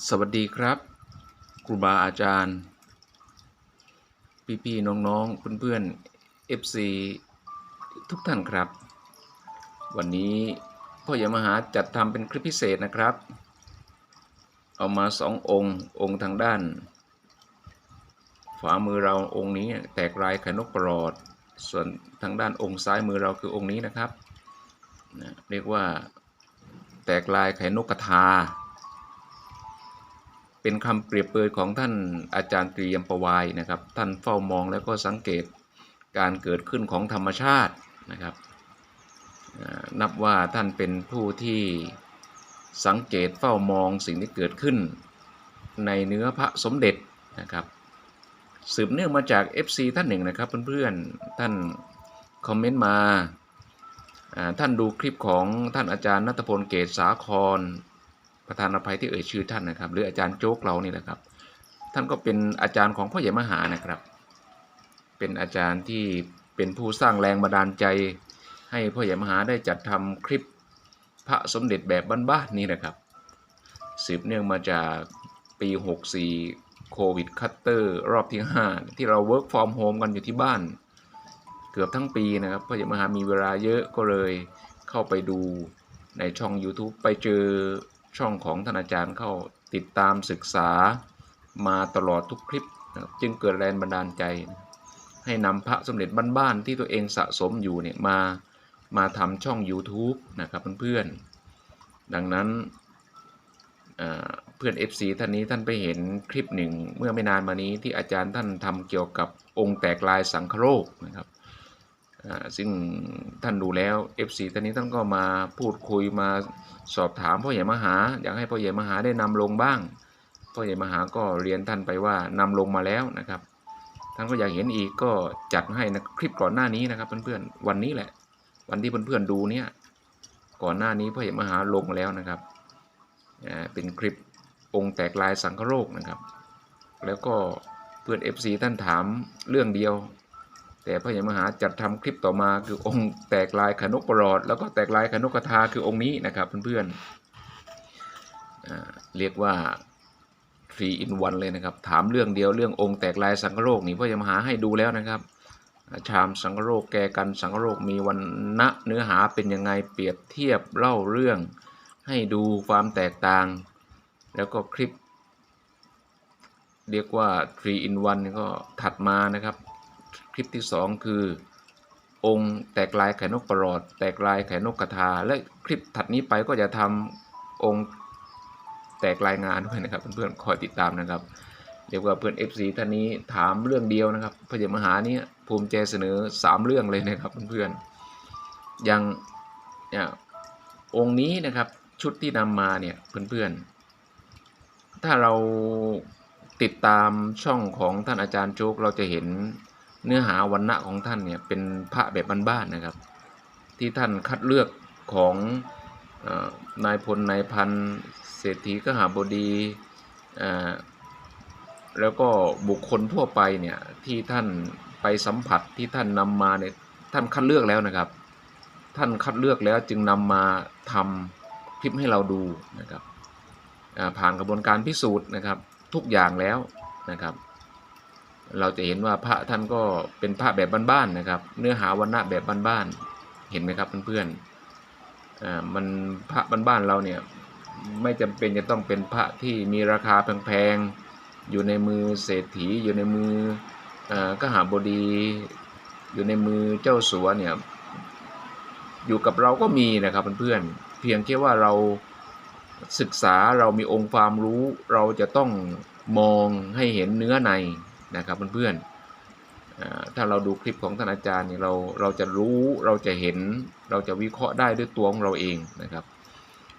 สวัสดีครับครูบาอาจารย์ พี่ๆน้องๆเพื่อนๆ FC ทุกท่านครับ วันนี้พ่อใหญ่มหาจัดทำเป็นคลิปพิเศษนะครับ เอามาสององค์องค์ทางด้านขวามือเราองค์นี้แตกลายไข่นกปลอด ส่วนทางด้านองค์ซ้ายมือเราคือองค์นี้นะครับ เรียกว่าแตกลายไข่นกกระทา เป็นคำเปรียบเปรยของท่านอาจารย์ตรียมประวายนะครับ ท่านเฝ้ามองแล้วก็สังเกตการเกิดขึ้นของธรรมชาตินะครับนับว่าท่านเป็นผู้ที่สังเกตเฝ้ามองสิ่งที่เกิดขึ้น ในเนื้อพระสมเด็จนะครับ สืบเนื่องมาจาก FC ท่านหนึ่งนะครับเพื่อนๆท่านคอมเมนต์มาท่านดูคลิปของท่านอาจารย์นัตพลเกศสาคร ประธานอภัยที่เอ่ยชื่อท่านนะครับ หรืออาจารย์โจ๊กเรานี่แหละครับ ท่านก็เป็นอาจารย์ของพ่อใหญ่มหานะครับ เป็นอาจารย์ที่เป็นผู้สร้างแรงบันดาลใจ ให้พ่อใหญ่มหาได้จัดทำคลิปพระสมเด็จแบบบ้านๆนี้นะครับ สืบเนื่องมาจากปี 64 โควิดคัตเตอร์รอบที่ 5 ที่เรา work from home กันอยู่ที่บ้าน เกือบทั้งปีนะครับพ่อใหญ่มหามีเวลาเยอะก็เลยเข้าไปดูในช่อง YouTube ไปเจอ ช่องของท่านอาจารย์เข้าติดตามศึกษามาตลอดทุกคลิปนะครับจึงเกิดแรงบันดาลใจนะให้นำพระสมเด็จบ้านๆที่ตัวเองสะสมอยู่เนี่ยมามาทำช่อง YouTube นะครับเพื่อนๆ ดังนั้นเพื่อน FC ท่านนี้ท่านไปเห็นคลิปหนึ่งเมื่อไม่นานมานี้ที่อาจารย์ท่านทำเกี่ยวกับองค์แตกลายสังคโรคนะครับ ซึ่งท่านดูแล้ว FC ท่านนี้ท่านก็มาพูดคุยมาสอบถามพ่อใหญ่มหา อยากให้พ่อใหญ่มหาได้นำลงบ้างพ่อใหญ่มหาก็เรียนท่านไปว่านำลงมาแล้วนะครับ ท่านก็อยากเห็นอีกก็จัดให้นะคลิปก่อนหน้านี้นะครับเพื่อนๆวันนี้แหละ วันที่เพื่อนๆดูเนี่ยก่อนหน้านี้พ่อใหญ่มหาลงแล้วนะครับอ่าเป็นคลิปองค์แตกลายสังคโรคนะครับ แล้วก็เพื่อน FC ท่านถามเรื่องเดียว แต่พระยามหาจัดทำคลิปต่อมาคือองค์แตกลายขนกประหลอด แล้วก็แตกลายขนกกระทาคือองค์นี้นะครับเพื่อนๆเรียกว่า3 in 1เลยนะครับ ถามเรื่องเดียวเรื่ององค์แตกลายสังคโรคนี่พระยมหาให้ดูแล้วนะครับ ชามสังคโรคแกกันสังคโรคมีวันณะเนื้อหาเป็นยังไงเปรียบเทียบเล่าเรื่อง ให้ดูความแตกต่าง แล้วก็คลิป เรียกว่า3 in 1ก็ถัดมานะครับ คลิปที่ 2 คือ องค์แตกลายไข่นกประหลอด แตกลายไข่นกกระทา และคลิปถัดนี้ไปก็จะทำองค์แตกลายงานด้วยนะครับเพื่อนๆคอยติดตามนะครับเรียกว่าเพื่อน FC ท่านนี้ถามเรื่องเดียวนะครับพระยมหานี้ภูมิใจเสนอ 3 เรื่องเลยนะครับเพื่อนๆอย่างเนี่ยองค์นี้นะครับชุดที่นำมาเนี่ยเพื่อนๆ ถ้าเราติดตามช่องของท่านอาจารย์โจ๊กเราจะเห็น เนื้อหาวันณะของท่านเนี่ยเป็นพระแบบบ้านๆนะครับ ที่ท่านคัดเลือกของอนายพลนายพันเศรษฐีกหาบดีอ่อแล้วก็บุคคลทั่วไปเนี่ยที่ท่านไปสัมผัสที่ท่านนำมาเนี่ยท่านคัดเลือกแล้วนะครับ ท่านคัดเลือกแล้วจึงนำมาทำคลิปให้เราดูนะครับผ่านกระบวนการพิสูจน์นะครับทุกอย่างแล้วนะครับ เราจะเห็นว่าพระท่านก็เป็นพระแบบบ้านๆนะครับ เนื้อหาวันณะแบบบ้านๆเห็นไหมครับเพื่อนๆอ่ามันพระบ้านๆเราเนี่ยไม่จำเป็นจะต้องเป็นพระที่มีราคาแพงๆอยู่ในมือเศรษฐีอยู่ในมืออ่ากหาบดี อยู่ในมือเจ้าสัวเนี่ยอยู่กับเราก็มีนะครับเพื่อนๆเพียงแค่ว่าเราศึกษาเรามีองค์ความรู้ เราจะต้องมองให้เห็นเนื้อใน นะครับเพื่อนๆถ้าเราดูคลิปของท่านอาจารย์เนี่ยเราเราจะรู้เราจะเห็นเราจะวิเคราะห์ได้ด้วยตัวของเราเองนะครับ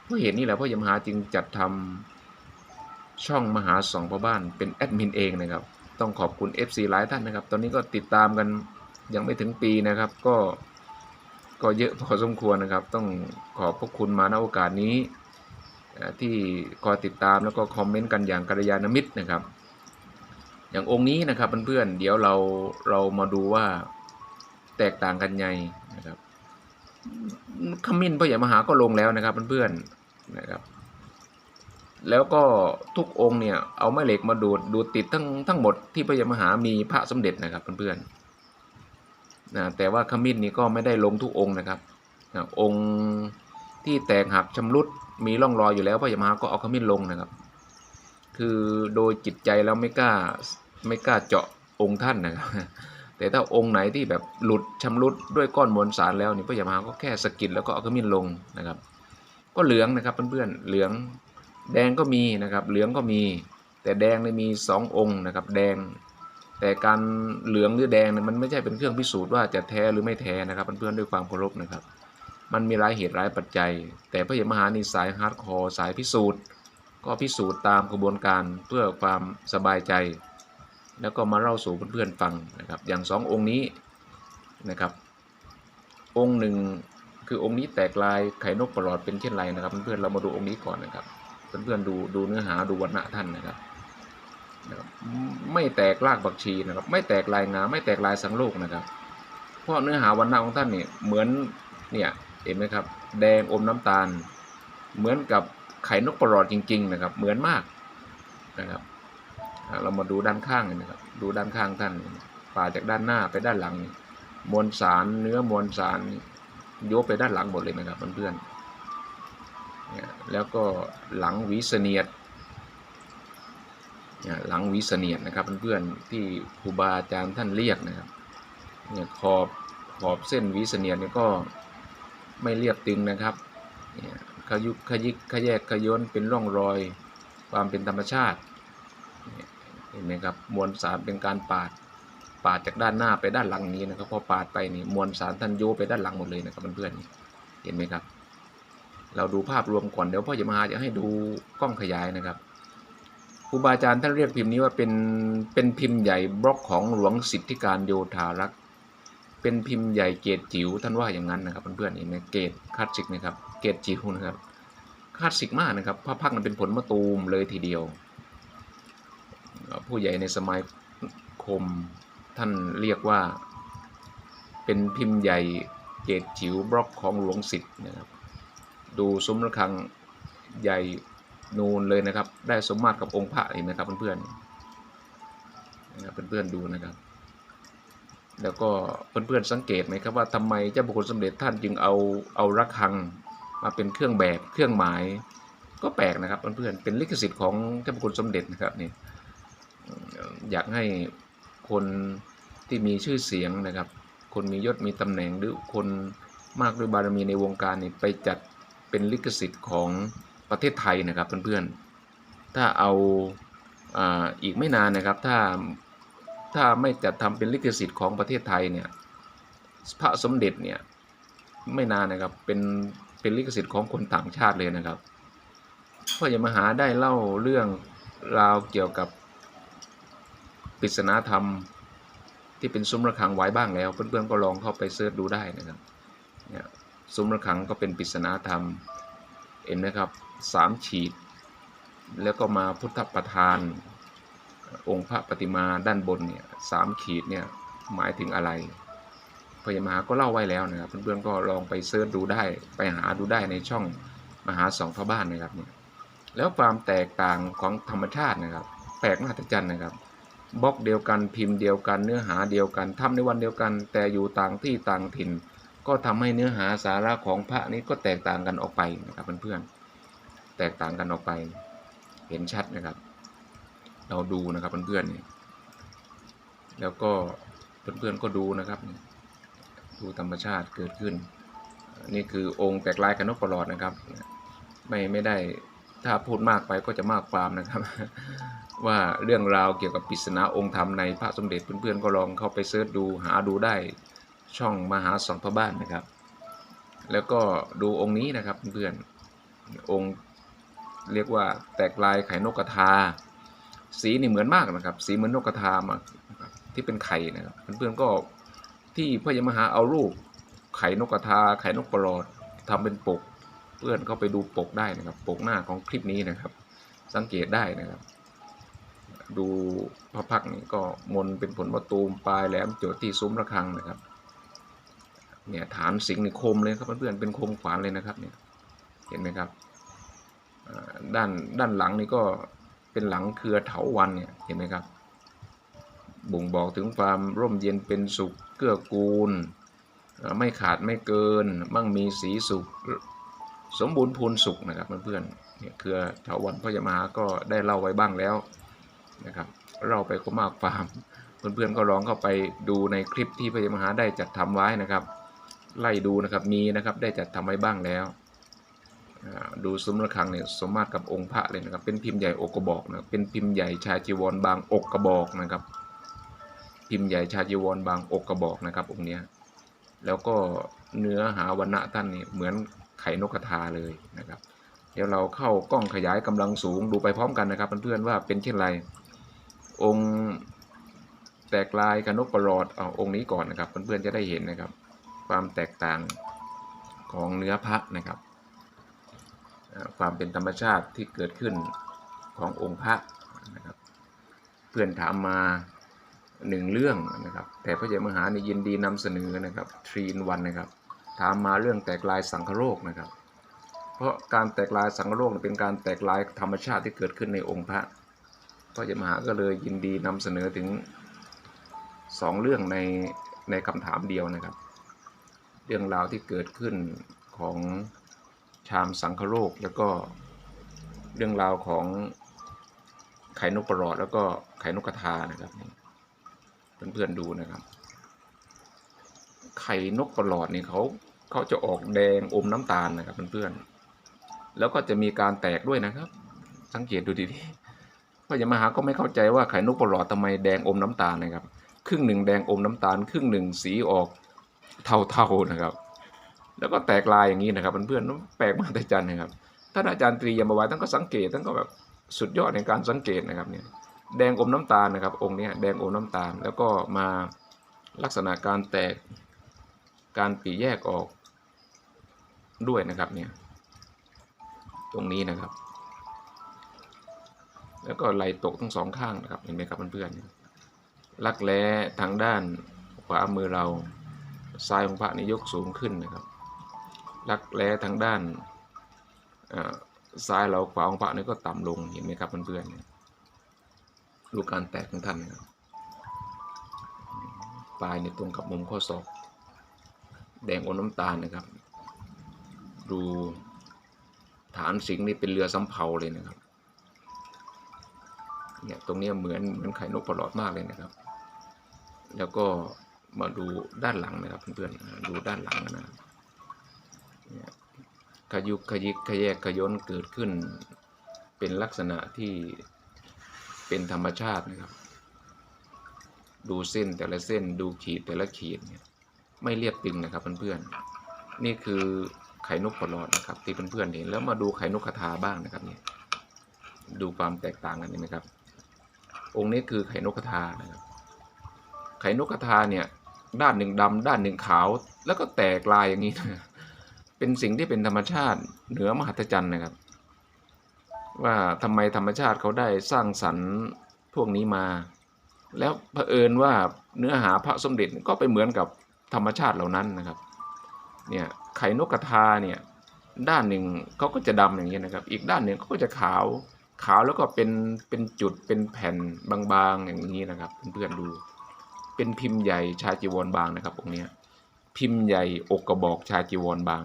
เพราะเห็นนี่แหละพ่อยมหาจึงจัดทำช่องมหาสองพ่อบ้านเป็นแอดมินเองนะครับ ต้องขอบคุณ FC หลายท่านนะครับ ตอนนี้ก็ติดตามกันยังไม่ถึงปีนะครับ ก็ก็เยอะพอสมควรนะครับ ต้องขอบพระคุณมาณโอกาสนี้ ที่คอยติดตามแล้วก็คอมเมนต์กันอย่างกัลยาณมิตรนะครับ อย่างองค์นี้นะครับเพื่อนๆเดี๋ยวเราเรามาดูว่าแตกต่างกันไงนะครับขมิ้นพ่อใหญ่มหาก็ลงแล้วนะครับเพื่อนๆนะครับ แล้วก็ทุกองค์เนี่ยเอาแม่เหล็กมาดูดดูดติดทั้งทั้งหมดที่พระยมหามีพระสมเด็จนะครับเพื่อนๆนะแต่ว่าขมิ้นนี่ก็ไม่ได้ลงทุกองค์นะครับนะองค์ที่แตกหักชำรุดมีร่องรอยอยู่แล้วพระยมหาก็เอาขมิ้นลงนะครับ คือโดยจิตใจแล้วไม่กล้า ไม่กล้าเจาะองค์ท่านนะครับแต่ถ้าองค์ไหนที่แบบหลุดชำรุดด้วยก้อนมวลสารแล้วนี่พระยามาก็แค่สกิดแล้วก็เอาขมิ้นลงนะครับ ก็เหลืองนะครับเพื่อนๆเหลืองแดงก็มีนะครับเหลืองก็มี แต่แดงเนี่ยมีสององค์นะครับแดง แต่การเหลืองหรือแดงเนี่ยมันไม่ใช่เป็นเครื่องพิสูจน์ว่าจะแท้หรือไม่แท้นะครับเพื่อนๆด้วยความเคารพนะครับ มันมีหลายเหตุหลายปัจจัย แต่พระยามหานี่สายฮาร์ดคอร์สายพิสูจน์ ก็พิสูจน์ตามกระบวนการเพื่อความสบายใจ แล้วก็มาเล่าสู่เพื่อนๆฟังนะครับ อย่างสององค์นี้นะครับ องค์หนึ่งคือองค์นี้แตกลายไข่นกประหลอดเป็นเช่นไรนะครับ เพื่อนๆเรามาดูองค์นี้ก่อนนะครับ เพื่อนๆดูดูเนื้อหาดูวรรณะท่านนะครับนะครับ ไม่แตกรากบักชีนะครับ ไม่แตกลายงาไม่แตกลายสังโลกนะครับ เพราะเนื้อหาวรรณะของท่านเนี่ยเหมือนเนี่ยเห็นไหมครับ แดงอมน้ำตาล เหมือนกับไข่นกประหลอดจริง ๆ นะครับ เหมือนมากนะครับ เรามาดูด้านข้างนะครับ ดูด้านข้างท่านป่าจากด้านหน้าไปด้านหลัง มวลสารเนื้อมวลสารโยกไปด้านหลังหมดเลยนะครับเพื่อนๆเนี่ยแล้วก็หลังวีเสนียดหลังวีเสนียดนะครับเพื่อนๆที่ครูบาอาจารย์ท่านเรียกนะครับเนี่ยขอบขอบเส้นวีเสนียดเนี่ยก็ไม่เรียบตึงนะครับขยุกขยิกขยแยกขย้นเป็นร่องรอยความเป็นธรรมชาติ เห็นไหมครับมวลสารเป็นการปาดปาดจากด้านหน้าไปด้านหลังนี้นะครับพอปาดไปนี่มวลสารท่านโยไปด้านหลังหมดเลยนะครับเพื่อนๆเห็นไหมครับ เราดูภาพรวมก่อนเดี๋ยวพ่อจะมาจะให้ดูกล้องขยายนะครับครูบาอาจารย์ท่านเรียกพิมพ์นี้ว่าเป็นเป็นพิมพ์ใหญ่บล็อกของหลวงสิทธิการโยธารักษ์เป็นพิมพ์ใหญ่เกรดจิ๋วท่านว่าอย่างนั้นนะครับเพื่อนๆเห็นไหมเกรดคลาสสิกนะครับเกรดจิ๋วนะครับคลาสสิกมากนะครับพระพักนั้นเป็นผลมะตูมเลยทีเดียว ผู้ใหญ่ในสมัยคมท่านเรียกว่า เป็นพิมพ์ใหญ่เกรดจิ๋วบล็อกของหลวงสิทธิ์นะครับ ดูซุ้มระฆังใหญ่นูนเลยนะครับ ได้สมมาตรกับองค์พระเห็นไหมครับเพื่อนๆนะครับเพื่อนๆดูนะครับ แล้วก็เพื่อนๆสังเกตไหมครับว่าทำไมเจ้าบุคคลสมเด็จท่านจึงเอาเอาระฆังมาเป็นเครื่องแบบเครื่องหมาย ก็แปลกนะครับเพื่อนๆเป็นลิขสิทธิ์ของเจ้าบุคคลสมเด็จนะครับนี่ อยากให้คนที่มีชื่อเสียงนะครับ คนมียศมีตำแหน่งหรือคนมากด้วยบารมีในวงการนี่ไปจัดเป็นลิขสิทธิ์ของประเทศไทยนะครับเพื่อนๆ ถ้าเอาอาอีกไม่นานนะครับ ถ้าถ้าไม่จัดทำเป็นลิขสิทธิ์ของประเทศไทยเนี่ยพระสมเด็จเนี่ยไม่นานนะครับเป็นเป็นลิขสิทธิ์ของคนต่างชาติเลยนะครับพ่ออย่ามาหาได้เล่าเรื่องราวเกี่ยวกับ ปริศนาธรรมที่เป็นซุ้มระฆังไว้บ้างแล้ว เพื่อนๆก็ลองเข้าไปเสิร์ชดูได้นะครับเนี่ยซุ้มระฆังก็เป็นปริศนาธรรมเห็นไหมครับสามฉีด แล้วก็มาพุทธประธาน องค์พระปฏิมาด้านบนเนี่ยสามขีดเนี่ยหมายถึงอะไรพญามหาก็เล่าไว้แล้วนะครับเพื่อนๆก็ลองไปเสิร์ชดูได้ไปหาดูได้ในช่องมหาสองพ่อบ้านนะครับเนี่ยแล้วความแตกต่างของธรรมชาตินะครับ แปลกมหัศจรรย์นะครับ บล็อกเดียวกันพิมพ์เดียวกันเนื้อหาเดียวกันทำในวันเดียวกัน แต่อยู่ต่างที่ต่างถิ่น ก็ทำให้เนื้อหาสาระของพระนี้ก็แตกต่างกันออกไปนะครับเพื่อนๆแตกต่างกันออกไป เห็นชัดนะครับ เราดูนะครับเพื่อนๆนี่แล้วก็เพื่อนๆก็ดูนะครับ ดูธรรมชาติเกิดขึ้น นี่คือองค์แตกลายกันนกประหลอดนะครับ ไม่ไม่ได้ ถ้าพูดมากไปก็จะมากความนะครับ ว่าเรื่องราวเกี่ยวกับปริศนาองค์ธรรมในพระสมเด็จเพื่อนๆก็ลองเข้าไปเสิร์ชดูหาดูได้ช่องมหาสองพระบ้านนะครับ แล้วก็ดูองค์นี้นะครับเพื่อนองค์เรียกว่าแตกลายไข่นกกระทา สีนี่เหมือนมากนะครับ สีเหมือนนกกระทามากที่เป็นไข่นะครับเพื่อนๆก็ที่พระยมหาเอารูปไข่นกกระทา ไข่นกประหลอดทำเป็นปก พื่อนเขาไปดูปกได้นะครับ ปกหน้าของคลิปนี้นะครับ สังเกตได้นะครับ ดูพระพักนี่ก็มนเป็นผลมะตูมปลายแหลมโจทย์ที่ซุ้มระฆังนะครับ เนี่ยฐานสิงห์นี่คมเลยครับเพื่อนๆเป็นคมขวานเลยนะครับเนี่ยเห็นไหมครับด้านด้านหลังนี่ก็เป็นหลังเครือเถาวันเนี่ยเห็นไหมครับ บ่งบอกถึงความร่มเย็นเป็นสุขเกื้อกูล ไม่ขาดไม่เกิน มั่งมีสีสุข สมบูรณ์พูนสุขนะครับเพื่อนๆเนี่ยเครือถาวันพ่อยมหาก็ได้เล่าไว้บ้างแล้วนะครับเราไปก็มากฟาร์มเพื่อนๆก็ลองเข้าไปดูในคลิปที่พ่อยมหาได้จัดทำไว้นะครับ ไล่ดูนะครับมีนะครับได้จัดทำไว้บ้างแล้วดูซุ้มระฆังเนี่ยสมมาตรกับองค์พระเลยนะครับ เป็นพิมพ์ใหญ่อกกระบอกนะเป็นพิมพ์ใหญ่ชาจีวรบางอกกระบอกนะครับ พิมพ์ใหญ่ชาจีวรบางอกกระบอกนะครับองค์เนี้ยแล้วก็เนื้อหาวันณะท่านเนี่ยเหมือน ไข่นกกระทาเลยนะครับ เดี๋ยวเราเข้ากล้องขยายกำลังสูงดูไปพร้อมกันนะครับเพื่อนๆว่าเป็นเช่นไร องค์แตกลายกับนกประหลอดเอาองค์นี้ก่อนนะครับ เพื่อนๆจะได้เห็นนะครับ ความแตกต่างของเนื้อพระนะครับ ความเป็นธรรมชาติที่เกิดขึ้นขององค์พระนะครับ เพื่อนถามมาหนึ่งเรื่องนะครับ แต่พระเจ้ามหานี่ยินดีนำเสนอนะครับทรีนวันนะครับ ถามมาเรื่องแตกลายสังคโรคนะครับ เพราะการแตกลายสังคโรคเป็นการแตกลายธรรมชาติที่เกิดขึ้นในองค์พระพระเจ้ามหาก็เลยยินดีนำเสนอถึงสองเรื่องในในคำถามเดียวนะครับ เรื่องราวที่เกิดขึ้นของชามสังคโรคแล้วก็เรื่องราวของไข่นกประหลอดแล้วก็ไข่นกกระทานะครับ เพื่อนๆดูนะครับ ไข่นกประหลอดนี่เขาเขาจะออกแดงอมน้ำตาลนะครับเพื่อนๆแล้วก็จะมีการแตกด้วยนะครับ สังเกตดูดีๆพระยามหาก็ไม่เข้าใจว่าไข่นกประหลอดทำไมแดงอมน้ำตาลนะครับ ครึ่งหนึ่งแดงอมน้ำตาล ครึ่งหนึ่งสีออกเทาๆนะครับ แล้วก็แตกลายอย่างนี้นะครับเพื่อนๆแปลกมากแต่จันนะครับท่านอาจารย์ตรียมบวายท่านก็สังเกตท่านก็แบบสุดยอดในการสังเกตนะครับเนี่ยแดงอมน้ำตาลนะครับ องค์นี้แดงอมน้ำตาลแล้วก็มาลักษณะการแตก การปีแยกออกด้วยนะครับเนี่ยตรงนี้นะครับ แล้วก็ไหลตกทั้งสองข้างนะครับเห็นไหมครับเพื่อนๆลักแร้ทางด้านขวามือเราซ้ายของพระนี่ยกสูงขึ้นนะครับลักแร้ทางด้านเอ่อซ้ายเราขวาของพระนี่ก็ต่ำลงเห็นไหมครับเพื่อนๆดูการแตกของท่านนะครับปลายในตรงกับมุมข้อศอก แดงอมน้ำตาลนะครับ ดูฐานสิงห์นี่เป็นเรือสำเภาเลยนะครับเนี่ยตรงนี้เหมือนเหมือนไข่นกปลอดมากเลยนะครับ แล้วก็มาดูด้านหลังนะครับเพื่อนๆดูด้านหลังนะเนี่ยขยุกขยิกขยแยกขย้นเกิดขึ้น เป็นลักษณะที่เป็นธรรมชาตินะครับ ดูเส้นแต่ละเส้นดูขีดแต่ละขีดเนี่ย ไม่เรียบตึงนะครับเพื่อนๆนี่คือไข่นกประหลอดนะครับที่เพื่อนๆเห็นแล้วมาดูไข่นกกระทาบ้างนะครับเนี่ยดูความแตกต่างกันเห็นไหมครับ องค์นี้คือไข่นกกระทานะครับ ไข่นกกระทาเนี่ย ด้านหนึ่งดำด้านหนึ่งขาว แล้วก็แตกลายอย่างนี้นะเป็นสิ่งที่เป็นธรรมชาติเหนือมหัศจรรย์นะครับ ว่าทำไมธรรมชาติเขาได้สร้างสรรค์พวกนี้มา แล้วเผอิญว่าเนื้อหาพระสมเด็จก็ไปเหมือนกับ ธรรมชาติเหล่านั้นนะครับ เนี่ยไข่นกกระทาเนี่ยด้านหนึ่งเขาก็จะดำอย่างนี้นะครับ อีกด้านหนึ่งเขาก็จะขาว ขาวแล้วก็เป็นเป็นจุดเป็นแผ่นบางๆอย่างนี้นะครับเพื่อนๆดู เป็นพิมพ์ใหญ่ชาจีวรบางนะครับองค์เนี้ยพิมพ์ใหญ่อกกระบอกชาจีวรบาง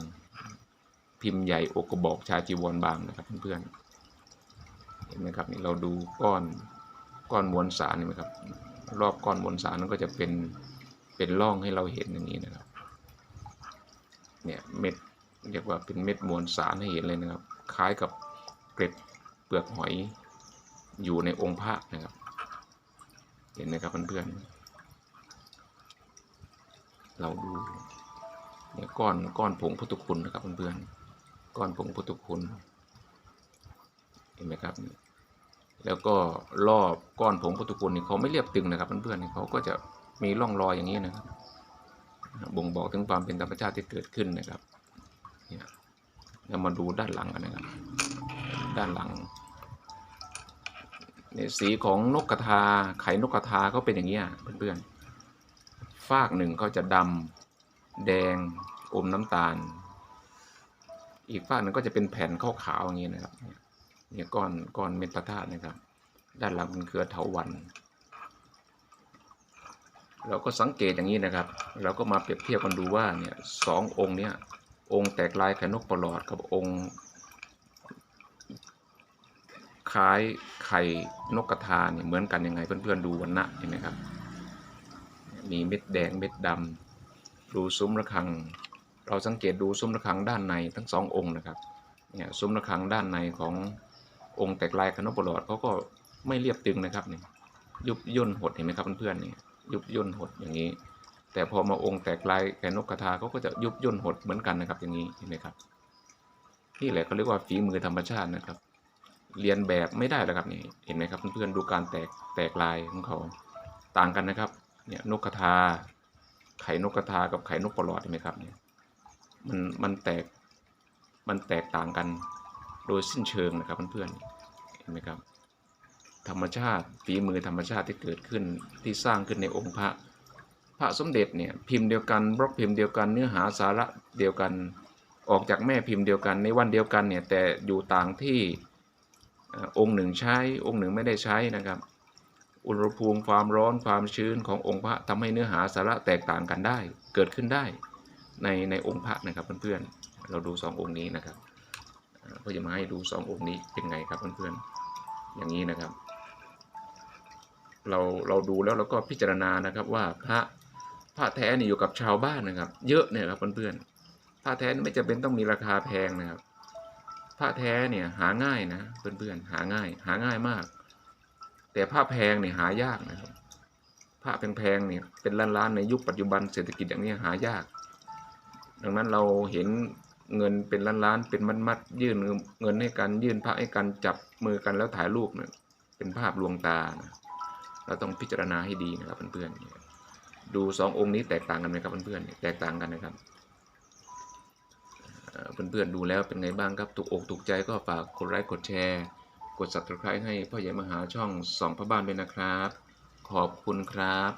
พิมพ์ใหญ่อกกระบอกชาจีวรบางนะครับเพื่อนๆเห็นไหมครับนี่เราดูก้อนก้อนมวลสารนี่ไหมครับรอบก้อนมวลสารนั้นก็จะเป็น เป็นร่องให้เราเห็นอย่างนี้นะครับ เนี่ยเม็ดเรียกว่าเป็นเม็ดมวลสารให้เห็นเลยนะครับ คล้ายกับเกล็ดเปลือกหอยอยู่ในองค์พระนะครับ เห็นไหมครับเพื่อนๆ เราดูเนี่ยก้อนก้อนผงพุทธคุณนะครับเพื่อนๆ ก้อนผงพุทธคุณ เห็นไหมครับ แล้วก็รอบก้อนผงพุทธคุณนี่เขาไม่เรียบตึงนะครับเพื่อนๆเขาก็จะ มีร่องรอยอย่างนี้นะครับบ่งบอกถึงความเป็นธรรมชาติที่เกิดขึ้นนะครับเนี่ยเรามาดูด้านหลังกันนะครับ ด้านหลังเนี่ยสีของนกกระทาไข่นกกระทาเขาเป็นอย่างนี้เพื่อนๆฟากหนึ่งเขาจะดำแดงอมน้ำตาล อีกฟากหนึ่งก็จะเป็นแผ่นขาวๆอย่างนี้นะครับเนี่ยก้อนก้อนเม็ดพระธาตุนะครับ ด้านหลังเป็นเครือเถาวัลย์ เราก็สังเกตอย่างนี้นะครับ เราก็มาเปรียบเทียบกันดูว่าเนี่ยสององค์เนี่ยองค์แตกลายไข่นกประหลอดกับองค์คล้ายไข่นกกระทาเนี่ยเหมือนกันยังไงเพื่อนๆดูวันณะเห็นไหมครับ มีเม็ดแดงเม็ดดำดูซุ้มระฆัง เราสังเกตดูซุ้มระฆังด้านในทั้งสององค์นะครับเนี่ยซุ้มระฆังด้านในขององค์แตกลายขนมปลอดเขาก็ไม่เรียบตึงนะครับเนี่ยยุบย่นหดเห็นไหมครับเพื่อนๆเนี่ย ยุบย่นหดอย่างนี้ แต่พอมาองค์แตกลายแกนกกระทาเขาก็จะยุบย่นหดเหมือนกันนะครับ อย่างนี้เห็นไหมครับนี่แหละเขาเรียกว่าฝีมือธรรมชาตินะครับ เรียนแบบไม่ได้แล้วครับนี่เห็นไหมครับเพื่อนๆดูการแตกแตกลายของเขาต่างกันนะครับเนี่ยนกกระทา ไข่นกกระทากับไข่นกปลอดเห็นไหมครับเนี่ยมันมันแตกมันแตกต่างกันโดยสิ้นเชิงนะครับเพื่อนๆเห็นไหมครับ ธรรมชาติฝีมือธรรมชาติที่เกิดขึ้นที่สร้างขึ้นในองค์พระ พระสมเด็จเนี่ยพิมพ์เดียวกันบล็อกพิมพ์เดียวกันเนื้อหาสาระเดียวกันออกจากแม่พิมพ์เดียวกันในวันเดียวกันเนี่ยแต่อยู่ต่างที่องค์หนึ่งใช้องค์หนึ่งไม่ได้ใช้นะครับ อุณหภูมิความร้อนความชื้นขององค์พระทำให้เนื้อหาสาระแตกต่างกันได้ เกิดขึ้นได้ในในองค์พระนะครับเพื่อนๆเราดูสององค์นี้นะครับก็จะมาให้ดูสององค์นี้เป็นไงครับเพื่อนๆอย่างนี้นะครับ เราเราดูแล้วเราก็พิจารณานะครับว่าพระพระแท้นี่อยู่กับชาวบ้านนะครับ เยอะเนี่ยครับเพื่อนๆพระแท้นี่ไม่จำเป็นต้องมีราคาแพงนะครับพระแท้เนี่ยหาง่ายนะเพื่อนๆหาง่าย หาง่ายมาก แต่ผ้าแพงเนี่ยหายากนะครับผ้าแพงๆเนี่ยเป็นล้านๆในยุคปัจจุบันเศรษฐกิจอย่างนี้หายาก ดังนั้นเราเห็นเงินเป็นล้านๆเป็นมัดๆยื่นเงินให้กันยื่นพระให้กันจับมือกันแล้วถ่ายรูปเนี่ยเป็นภาพลวงตานะ เราต้องพิจารณาให้ดีนะครับเพื่อนๆดูสององค์นี้แตกต่างกันไหมครับเพื่อนๆแตกต่างกันนะครับเพื่อนๆดูแล้วเป็นไงบ้างครับถูกอกถูกใจก็ฝากกดไลค์กดแชร์ กด subscribe ให้พ่อใหญ่มหาช่องสองพระบ้านด้วยนะครับ ขอบคุณครับ